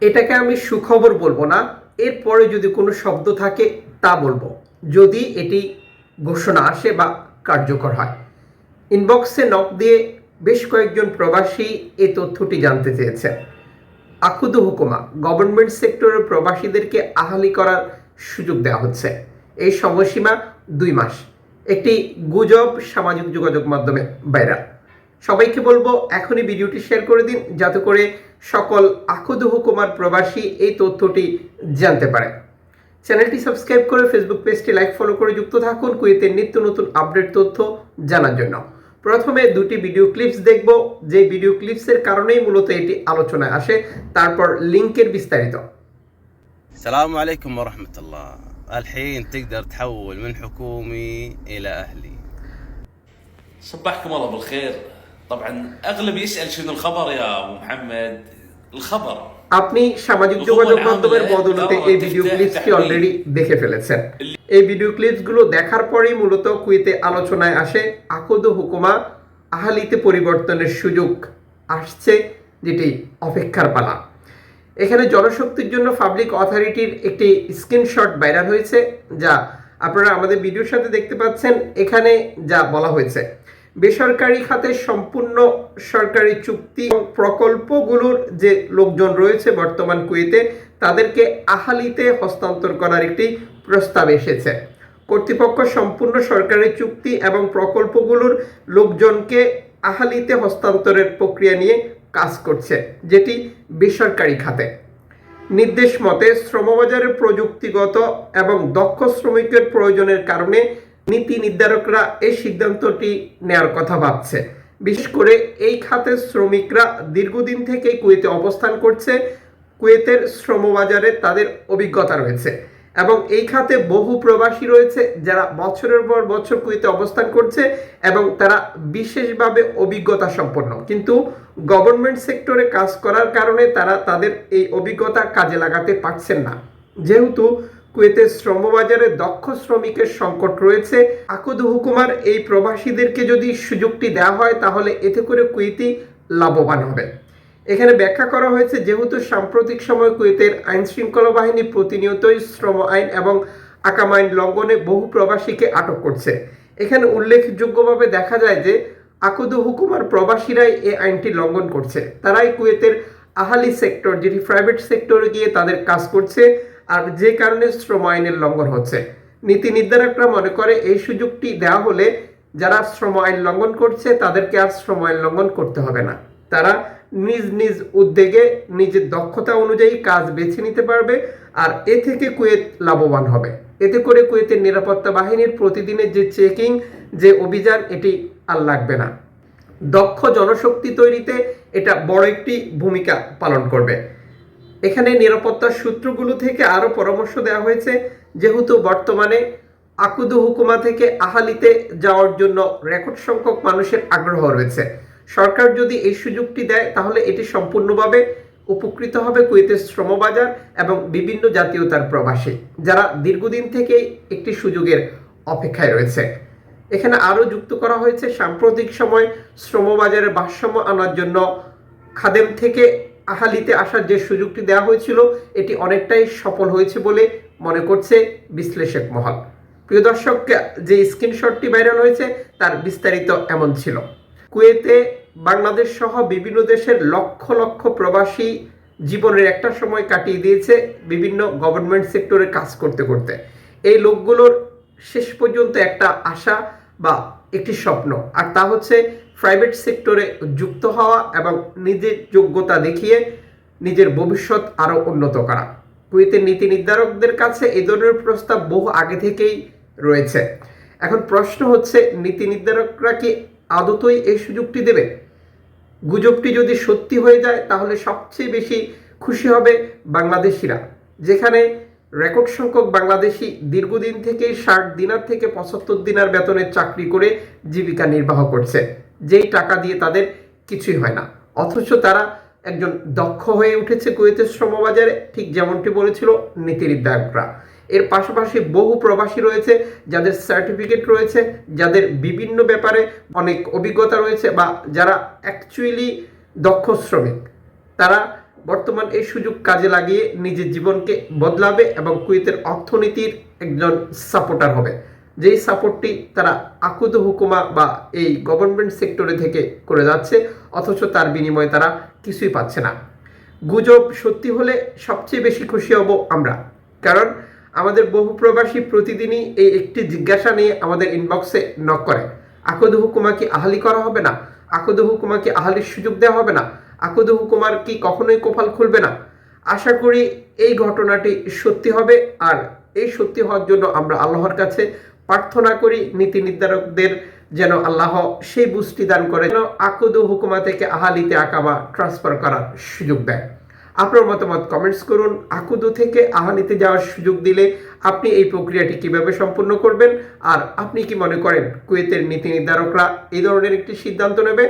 এটাকে আমি সুখবর বলব না। এরপরে যদি কোনো শব্দ থাকে, তা বলব। যদি এটি ঘোষণা আসে বা কার্যকর হয়। ইনবক্সে নক দিয়ে বেশ কয়েকজন প্রবাসী এই তথ্যটি জানতে চেয়েছে আকুদু হুকুমা, গভর্নমেন্ট সেক্টরের প্রবাসীদেরকে আহালি করার সুযোগ দেওয়া হচ্ছে। এই সময়সীমা দুই মাস। একটি গুজব সামাজিক যোগাযোগ মাধ্যমে ভাইরাল। সবাইকে বলবো এখনই ভিডিওটি শেয়ার করে দিন যাতে করে সকল আকুদু হুকুমার প্রবাসী এই তথ্যটি জানতে পারে চ্যানেলটি সাবস্ক্রাইব করে ফেসবুক পেজটি লাইক ফলো করে যুক্ত থাকুন কুয়েতের নিত্য নতুন আপডেট তথ্য জানার জন্য প্রথমে দুটি ভিডিও ক্লিপস দেখব যে ভিডিও ক্লিপসের কারণেই মূলত এটি আলোচনায় আসে তারপর লিংকের বিস্তারিত السلام عليكم ورحمة الله الحين تقدر تحول من حكومي إلى أهلي صبحكم الله بالخير طبعا اغلب يسال شنو الخبر يا ابو محمد الخبر আপনি সামাজিক যোগাযোগ মাধ্যমের বদলতে এই ভিডিও ক্লিপসটি অলরেডি দেখে ফেলেছেন এই ভিডিও ক্লিপসগুলো দেখার পরেই মূলত কুয়েতে আলোচনায় আসে আকদ হুকুমা আহালিতে পরিবর্তনের সুযোগ আসছে যেটি অপেক্ষার পালা এখানে জনশক্তির জন্য পাবলিক অথরিটির একটি স্ক্রিনশট ভাইরাল হয়েছে যা আপনারা আমাদের ভিডিওর সাথে দেখতে পাচ্ছেন এখানে যা বলা হয়েছে বেসরকারি খাতে সম্পূর্ণ সরকারি চুক্তি প্রকল্পগুলোর যে লোকজন রয়েছে বর্তমান কুয়েতে, তাদেরকে আহালিতে হস্তান্তর করার একটি প্রস্তাব এসেছে। কর্তৃপক্ষ সম্পূর্ণ সরকারি চুক্তি এবং প্রকল্পগুলোর লোকজনকে আহালিতে হস্তান্তরের প্রক্রিয়া নিয়ে কাজ করছে, যেটি বেসরকারি খাতে। নির্দেশ মতে, শ্রমবাজারের প্রযুক্তিগত এবং দক্ষ শ্রমিকের প্রয়োজনের কারণে নীতি নির্ধারকরা এই সিদ্ধান্তটি নেয়ার কথা ভাবছে। বিশেষ করে এই খাতের শ্রমিকরা দীর্ঘদিন থেকে কুয়েতে অবস্থান করছে। কুয়েতের শ্রমবাজারে তাদের অভিজ্ঞতা রয়েছে এবং এই খাতে বহু প্রবাসী রয়েছে যারা বছরের পর বছর কুয়েতে অবস্থান করছে এবং তারা বিশেষভাবে অভিজ্ঞতা সম্পন্ন। কিন্তু গভর্নমেন্ট সেক্টরে কাজ করার কারণে তারা তাদের এই অভিজ্ঞতা কাজে লাগাতে পারছেন না। যেহেতু কুয়েতের শ্রমবাজারে দক্ষ শ্রমিকের সংকট রয়েছে। আকুদ হুকুমার এই প্রবাসীদেরকে যদি সুযোগটি দেওয়া হয়, তাহলে এতে করে কুয়েতি লাভবান হবে। এখানে ব্যাখ্যা করা হয়েছে, যেহেতু সাম্প্রতিক সময় কুয়েতের আইন শৃঙ্খলা বাহিনী প্রতিনিয়তই শ্রম আইন এবং আকাম আইন লঙ্ঘনে বহু প্রবাসীকে আটক করছে। এখানে উল্লেখযোগ্যভাবে দেখা যায় যে, আকুদু হুকুমার প্রবাসীরাই এই আইনটি লঙ্ঘন করছে। তারাই কুয়েতের আহালি সেক্টর, যেটি প্রাইভেট সেক্টরে গিয়ে তাদের কাজ করছে। আর যে কারণে শ্রম আইনের লঙ্ঘন হচ্ছে। নীতি নির্ধারকরা মনে করে এই সুযোগটি দেওয়া হলে যারা শ্রম আইন লঙ্ঘন করছে, তাদেরকে আর শ্রম আইন লঙ্ঘন করতে হবে না। তারা নিজ নিজ উদ্যোগে নিজের দক্ষতা অনুযায়ী কাজ বেছে নিতে পারবে আর এ থেকে কুয়েত লাভবান হবে। এতে করে কুয়েতের নিরাপত্তা বাহিনীর প্রতিদিনের যে চেকিং, যে অভিযান, এটি আর লাগবে না। দক্ষ জনশক্তি তৈরিতে এটা বড় একটি ভূমিকা পালন করবে। এখানে নিরাপত্তার সূত্রগুলো থেকে আরও পরামর্শ দেওয়া হয়েছে, যেহেতু বর্তমানে আকুদু হুকুমা থেকে আহালিতে যাওয়ার জন্য রেকর্ড সংখ্যক মানুষের আগ্রহ রয়েছে। সরকার যদি এই সুযোগটি দেয়, তাহলে এটি সম্পূর্ণভাবে উপকৃত হবে কুয়েতের শ্রমবাজার এবং বিভিন্ন জাতীয়তার প্রবাসী, যারা দীর্ঘদিন থেকেই একটি সুযোগের অপেক্ষায় রয়েছে। এখানে আরও যুক্ত করা হয়েছে, সাম্প্রতিক সময় শ্রমবাজারে ভারসাম্য আনার জন্য খাদেম থেকে আহালিতে আসার যে সুযোগটি দেওয়া হয়েছিল, এটি অনেকটাই সফল হয়েছে বলে মনে করছে বিশ্লেষক মহল। প্রিয় দর্শক, যে স্ক্রিনশটটি ভাইরাল হয়েছে, তার বিস্তারিত এমন ছিল। কুয়েতে বাংলাদেশ সহ বিভিন্ন দেশের লক্ষ লক্ষ প্রবাসী জীবনের একটা সময় কাটিয়ে দিয়েছে বিভিন্ন গভর্নমেন্ট সেক্টরে কাজ করতে করতে। এই লোকগুলোর শেষ পর্যন্ত একটা আশা বা একটি স্বপ্ন, আর তা হচ্ছে প্রাইভেট সেক্টরে যুক্ত হওয়া এবং নিজের যোগ্যতা দেখিয়ে নিজের ভবিষ্যৎ আরও উন্নত করা। কুয়েতের নীতি নির্ধারকদের কাছে এই ধরনের প্রস্তাব বহু আগে থেকেই রয়েছে। এখন প্রশ্ন হচ্ছে, নীতি নির্ধারকরা কি আদতই এই সুযোগটি দেবে? গুজবটি যদি সত্যি হয়ে যায়, তাহলে সবচেয়ে বেশি খুশি হবে বাংলাদেশিরা, যেখানে রেকর্ড সংখ্যক বাংলাদেশি দীর্ঘদিন থেকেই ষাট দিনার থেকে পঁচাত্তর দিনার বেতনের চাকরি করে জীবিকা নির্বাহ করছে। যেই টাকা দিয়ে তাদের কিছুই হয় না। অথচ তারা একজন দক্ষ হয়ে উঠেছে কুয়েতের শ্রমবাজারে, ঠিক যেমনটি বলেছিল নীতি নির্ধারকরা এর পাশাপাশি বহু প্রবাসী রয়েছে, যাদের সার্টিফিকেট রয়েছে, যাদের বিভিন্ন ব্যাপারে অনেক অভিজ্ঞতা রয়েছে বা যারা অ্যাকচুয়ালি দক্ষ শ্রমিক। তারা বর্তমান এই সুযোগ কাজে লাগিয়ে নিজের জীবনকে বদলাবে এবং কুয়েতের অর্থনীতির একজন সাপোর্টার হবে। যেই সাপোর্টটি তারা আকুদ হুকুমা বা এই গভর্নমেন্ট সেক্টরে থেকে করে যাচ্ছে, অথচ তার বিনিময়ে তারা কিছুই পাচ্ছে না। গুজব সত্যি হলে সবচেয়ে বেশি খুশি হব আমরা। কারণ আমাদের বহু প্রবাসী প্রতিদিনই এই একটি জিজ্ঞাসা নিয়ে আমাদের ইনবক্সে নক করে। আকদ হুকুমা কি আহালি করা হবে না? আকদ হুকুমা কি আহালির সুযোগ দেওয়া হবে না? আকদ হুকুমার কি কখনোই কোপাল খুলবে না? আশা করি এই ঘটনাটি সত্যি হবে, আর এই সত্যি হওয়ার জন্য আমরা আল্লাহর কাছে প্রার্থনা করি, নীতি নির্ধারকদের যেন আল্লাহ সেই বুঝটি দান করে, যেন আকুদ হুকুমা থেকে আহালিতে আকামা ট্রান্সফার করার সুযোগ দেয়। আপনার মতামত কমেন্টস করুন। আকুদু থেকে আহানিতে যাওয়ার সুযোগ দিলে আপনি এই প্রক্রিয়াটি কীভাবে সম্পূর্ণ করবেন? আর আপনি কি মনে করেন কুয়েতের নীতি নির্ধারকরা এই ধরনের একটি সিদ্ধান্ত নেবে?